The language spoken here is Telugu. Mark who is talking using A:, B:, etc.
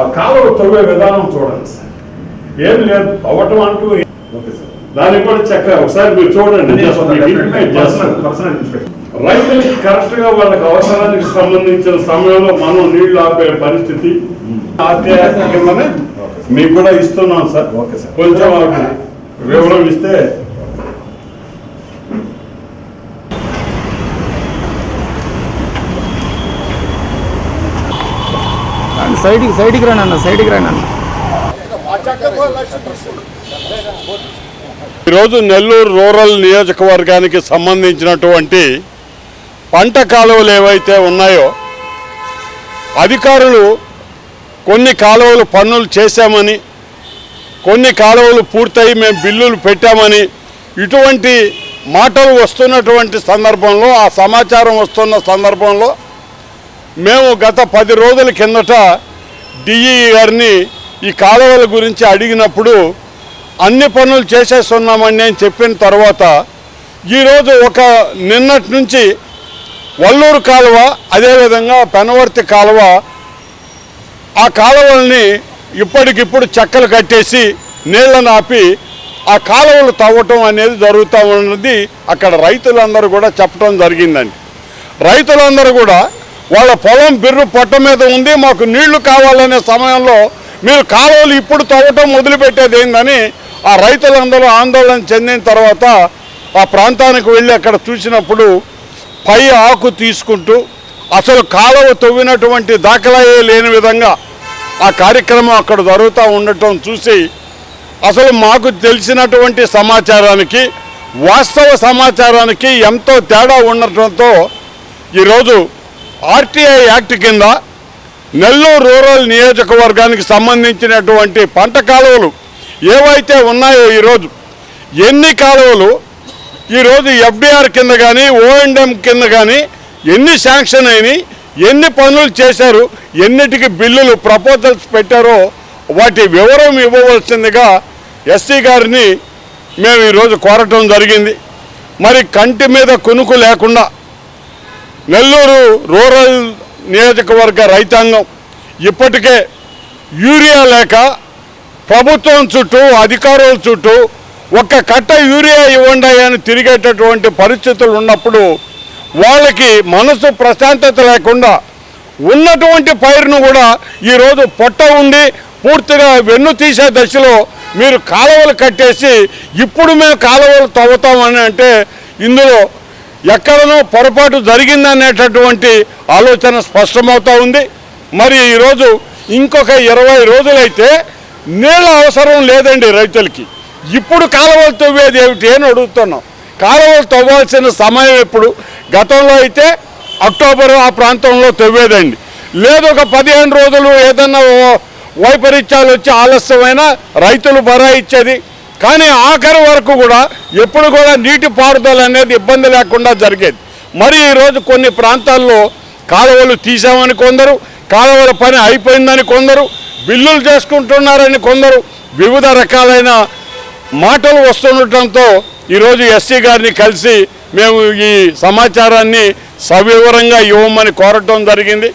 A: ఆ కాలువ తవ్వే విధానం చూడండి సార్. ఏం లేదు అవ్వటం అంటూ దానికి కూడా చక్కగా ఒకసారి మీరు చూడండి రైతులకి కరెక్ట్గా వాళ్ళకి అవసరానికి సంబంధించిన సమయంలో మనం నీళ్ళు ఆపే పరిస్థితి కిందనే మీకు కూడా ఇస్తున్నాం సార్.
B: Okay sir.
A: కొంచెం వివరం ఇస్తే
C: సైడ్కి సైడ్కి రాను అన్న సైడ్కి రాను అన్న.
A: ఈరోజు నెల్లూరు రూరల్ నియోజకవర్గానికి సంబంధించినటువంటి పంట కాలువలు ఏవైతే ఉన్నాయో అధికారులు కొన్ని కాలువలు పన్నులు చేశామని కొన్ని కాలువలు పూర్తయి మేము బిల్లులు పెట్టామని ఇటువంటి మాటలు వస్తున్నటువంటి సందర్భంలో ఆ సమాచారం వస్తున్న సందర్భంలో మేము గత పది రోజుల కిందట డిఈ గారిని ఈ కాలువల గురించి అడిగినప్పుడు అన్ని పనులు చేసేస్తున్నామని అని చెప్పిన తర్వాత ఈరోజు ఒక నిన్నటి నుంచి వల్లూరు కాలువ అదేవిధంగా పెనవర్తి కాలువ ఆ కాలువల్ని ఇప్పటికిప్పుడు చెక్కలు కట్టేసి నీళ్ళను ఆపి ఆ కాలువలు తవ్వటం అనేది జరుగుతూ ఉన్నది. అక్కడ రైతులందరూ కూడా చెప్పడం జరిగిందండి. రైతులందరూ కూడా వాళ్ళ పొలం బిర్రు పొట్ట మీద ఉంది మాకు నీళ్ళు కావాలనే సమయంలో మీరు కాలువలు ఇప్పుడు తవ్వటం మొదలుపెట్టేది ఏందని ఆ రైతులందరూ ఆందోళన చెందిన తర్వాత ఆ ప్రాంతానికి వెళ్ళి అక్కడ చూసినప్పుడు పై ఆకు తీసుకుంటూ అసలు కాలువ తవ్వినటువంటి దాఖలాయే లేని విధంగా ఆ కార్యక్రమం అక్కడ జరుగుతూ ఉండటం చూసి అసలు మాకు తెలిసినటువంటి సమాచారానికి వాస్తవ సమాచారానికి ఎంతో తేడా ఉండటంతో ఈరోజు ఆర్టీఐ యాక్ట్ కింద నెల్లూరు రూరల్ నియోజకవర్గానికి సంబంధించినటువంటి పంట కాలువలు ఏవైతే ఉన్నాయో ఈరోజు ఎన్ని కాలువలు ఈరోజు ఎఫ్డిఆర్ కింద కానీ ఓఎండ్ఎం కింద కానీ ఎన్ని శాంక్షన్ అయినాయి ఎన్ని పనులు చేశారు ఎన్నిటికి బిల్లులు ప్రపోజల్స్ పెట్టారో వాటి వివరం ఇవ్వవలసిందిగా ఎస్సీ గారిని మేము ఈరోజు కోరటం జరిగింది. మరి కంటి మీద కునుకు లేకుండా నెల్లూరు రూరల్ నియోజకవర్గ రైతాంగం ఇప్పటికే యూరియా లేక ప్రభుత్వం చుట్టూ అధికారుల చుట్టూ ఒక్క కట్ట యూరియా ఇవ్వండి అని తిరిగేటటువంటి పరిస్థితులు ఉన్నప్పుడు వాళ్ళకి మనసు ప్రశాంతత లేకుండా ఉన్నటువంటి పైరును కూడా ఈరోజు పొట్ట ఉండి పూర్తిగా వెన్ను తీసే దశలో మీరు కాలువలు కట్టేసి ఇప్పుడు మేము కాలువలు తవ్వుతామని అంటే ఇందులో ఎక్కడనో పొరపాటు జరిగిందనేటటువంటి ఆలోచన స్పష్టమవుతూ ఉంది. మరి ఈరోజు ఇంకొక ఇరవై రోజులైతే నీళ్ళ అవసరం లేదండి రైతులకి. ఇప్పుడు కాలువలు తవ్వేది ఏమిటి అని అడుగుతున్నాం. కాలువలు తవ్వాల్సిన సమయం ఎప్పుడు? గతంలో అయితే అక్టోబర్ ఆ ప్రాంతంలో తవ్వేదండి. లేదు ఒక పదిహేను రోజులు ఏదన్నా వైపరీత్యాలు వచ్చి ఆలస్యమైనా రైతులు బరా ఇచ్చేది కానీ ఆఖరి వరకు కూడా ఎప్పుడు కూడా నీటి పారుదల అనేది ఇబ్బంది లేకుండా జరిగేది. మరి ఈరోజు కొన్ని ప్రాంతాల్లో కాలువలు తీసామని కొందరు కాలువల పని అయిపోయిందని కొందరు బిల్లులు చేసుకుంటున్నారని కొందరు వివిధ రకాలైన మాటలు వస్తుండటంతో ఈరోజు ఎస్సీ గారిని కలిసి మేము ఈ సమాచారాన్ని సవివరంగా ఇవ్వమని కోరటం జరిగింది.